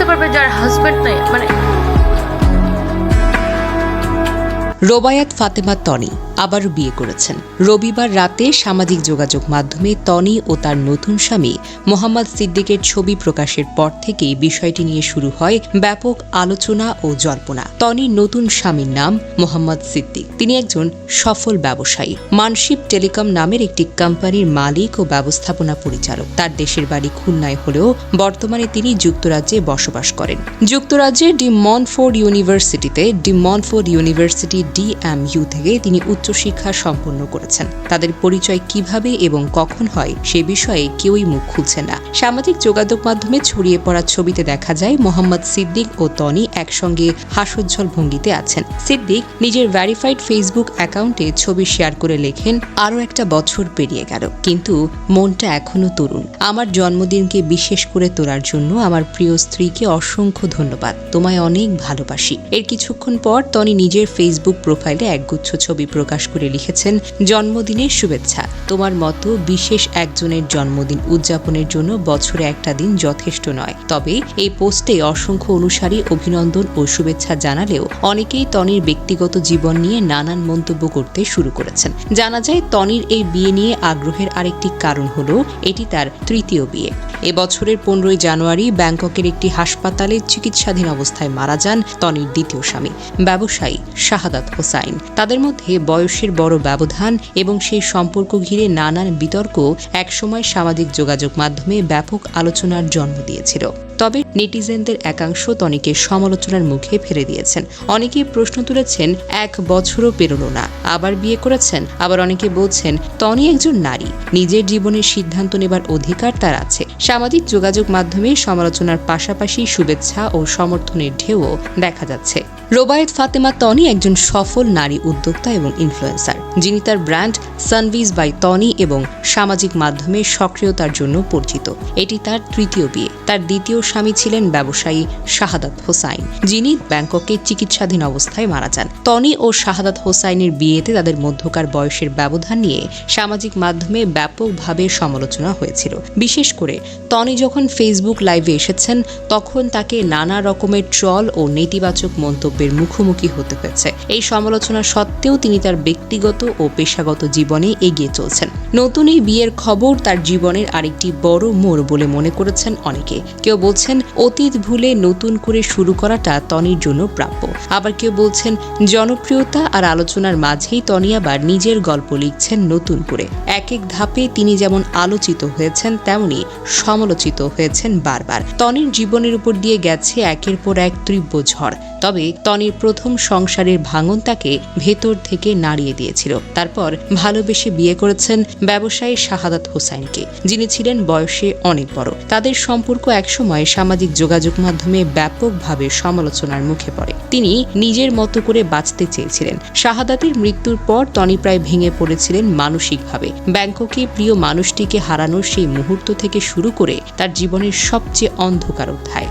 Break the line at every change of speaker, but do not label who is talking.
বুঝতে পারবে যার হাজবেন্ড নেই মানে
রোবায়াত ফাতেমা তনি। আবারও বিয়ে করেছেন। রবিবার রাতে সামাজিক যোগাযোগ মাধ্যমে তনি ও তার নতুন স্বামী মোহাম্মদ সিদ্দিকের ছবি প্রকাশের পর থেকেই বিষয়টি নিয়ে শুরু হয় ব্যাপক আলোচনা ও জল্পনা। তনির নতুন স্বামীর নাম মোহাম্মদ সিদ্দিক। তিনি একজন সফল ব্যবসায়ী। মানশিপ টেলিকম নামের একটি কোম্পানির মালিক ও ব্যবস্থাপনা পরিচালক। তার দেশের বাড়ি খুলনায় হলেও বর্তমানে তিনি যুক্তরাজ্যে বসবাস করেন। যুক্তরাজ্যের ডি মনফোর্ড ইউনিভার্সিটিতে ডি মনফোর্ড ইউনিভার্সিটি ডিএমইউ থেকে তিনি উচ্চশিক্ষা সম্পন্ন করেছেন। তাদের পরিচয় কীভাবে এবং কখন হয় সে বিষয়ে কেউই মুখ খুলছে না। সামাজিক যোগাযোগ মাধ্যমে ছড়িয়ে পড়া ছবিতে দেখা যায় মোহাম্মদ সিদ্দিক ও তনি একসঙ্গে হাস্যোজ্জ্বল ভঙ্গিতে আছেন। সিদ্দিক নিজের ভ্যারিফাইড ফেসবুক অ্যাকাউন্টে ছবি শেয়ার করে লেখেন, আরও একটা বছর পেরিয়ে গেল, কিন্তু মনটা এখনও তরুণ। আমার জন্মদিনকে বিশেষ করে তোলার জন্য আমার প্রিয় স্ত্রীকে অসংখ্য ধন্যবাদ। তোমায় অনেক ভালোবাসি। এর কিছুক্ষণ পর তনি নিজের ফেসবুক প্রোফাইলে একগুচ্ছ ছবি প্রকাশ করে লিখেছেন, জন্মদিনের শুভেচ্ছা। তোমার মতো বিশেষ একজনের জন্মদিন উদযাপনের জন্য বছরে একটা দিন যথেষ্ট নয়। তবে এই পোস্টে অসংখ্য অনুসারী অভিনন্দন ও শুভেচ্ছা জানালেও অনেকেই তনির ব্যক্তিগত জীবন নিয়ে নানান মন্তব্য করতে শুরু করেছেন। জানা যায় তনির এই বিয়ে নিয়ে আগ্রহের আরেকটি কারণ হলো এটি তার তৃতীয় বিয়ে। এবছরের পনেরোই জানুয়ারি ব্যাংককের একটি হাসপাতালে চিকিৎসাধীন অবস্থায় মারা যান তনির দ্বিতীয় স্বামী, ব্যবসায়ী শাহাদাত হোসাইন। তাদের মধ্যে বয়সের বড় ব্যবধান এবং সেই সম্পর্ক ঘিরে নানান বিতর্ক একসময় সামাজিক যোগাযোগ মাধ্যমে ব্যাপক আলোচনার জন্ম দিয়েছিল। তবে নেটিজেনদের একাংশ তনিকে সমালোচনার মুখে ফেলে দিয়েছেন। অনেকেই প্রশ্ন তুলেছেন, এক বছরও পেরোলো না। আবার বিয়ে করেছেন, আবার অনেকে বলছেন, তনি একজন নারী, নিজের জীবনের সিদ্ধান্ত নেবার অধিকার তার আছে। সামাজিক যোগাযোগ মাধ্যমে সমালোচনার পাশাপাশি শুভেচ্ছা ও সমর্থনের ঢেউও দেখা যাচ্ছে। রোবায়েত ফাতেমা তনি একজন সফল নারী উদ্যোক্তা এবং ইনফ্লুয়েন্সার যিনি তার ব্র্যান্ড সানভিজ বাই তনি এবং সামাজিক মাধ্যমে সক্রিয়তার জন্য পরিচিত। এটি তার তৃতীয় বিয়ে। তার দ্বিতীয় স্বামী ছিলেন ব্যবসায়ী শাহাদাত হোসাইন, যিনি ব্যাংককে চিকিৎসাধীন অবস্থায় মারা যান। তনি ও শাহাদাত হোসাইনের বিয়েতে তাদের মধ্যকার বয়সের ব্যবধান নিয়ে সামাজিক মাধ্যমে ব্যাপকভাবে সমালোচনা হয়েছিল। বিশেষ করে তনি যখন ফেসবুক লাইভে এসেছেন, তখন তাকে নানা রকমের ট্রল ও নেতিবাচক মন্তব্যের মুখোমুখি হতে হয়েছে। এই সমালোচনা সত্ত্বেও তিনি তার ব্যক্তিগত ও পেশাগত জীবনে এগিয়ে চলছেন। নতুন এই বিয়ের খবর তার জীবনের আরেকটি বড় মোড় বলে মনে করেছেন অনেকে। কেউ বলছেন অতীত ভুলে নতুন করে শুরু করাটা তনির জন্য প্রাপ্য। আবার কেউ বলছেন, জনপ্রিয়তা আর আলোচনার মাঝেই তনি আবার নিজের গল্প লিখছেন নতুন করে। এক এক ধাপে তিনি যেমন আলোচিত হয়েছেন, তেমনি সমালোচিত হয়েছেন বারবার। তনির জীবনের উপর দিয়ে গেছে একের পর এক তীব্র ঝড়। তবে তনির প্রথম সংসারের ভাঙন তাকে ভেতর থেকে নাড়িয়ে দিয়েছিল। তারপর ভালোবেসে বিয়ে করেছেন ব্যবসায়ী শাহাদাত হোসাইনকে, যিনি ছিলেন বয়সে অনেক বড়। তাদের সম্পর্ক একসময় সামাজিক যোগাযোগ মাধ্যমে ব্যাপকভাবে সমালোচনার মুখে পড়ে। তিনি নিজের মতো করে বাঁচতে চেয়েছিলেন। শাহাদাতের মৃত্যুর পর তনি প্রায় ভেঙে পড়েছিলেন মানসিকভাবে। ব্যাংককে প্রিয় মানুষটিকে হারানোর সেই মুহূর্ত থেকে শুরু করে তার জীবনের সবচেয়ে অন্ধকার অধ্যায়।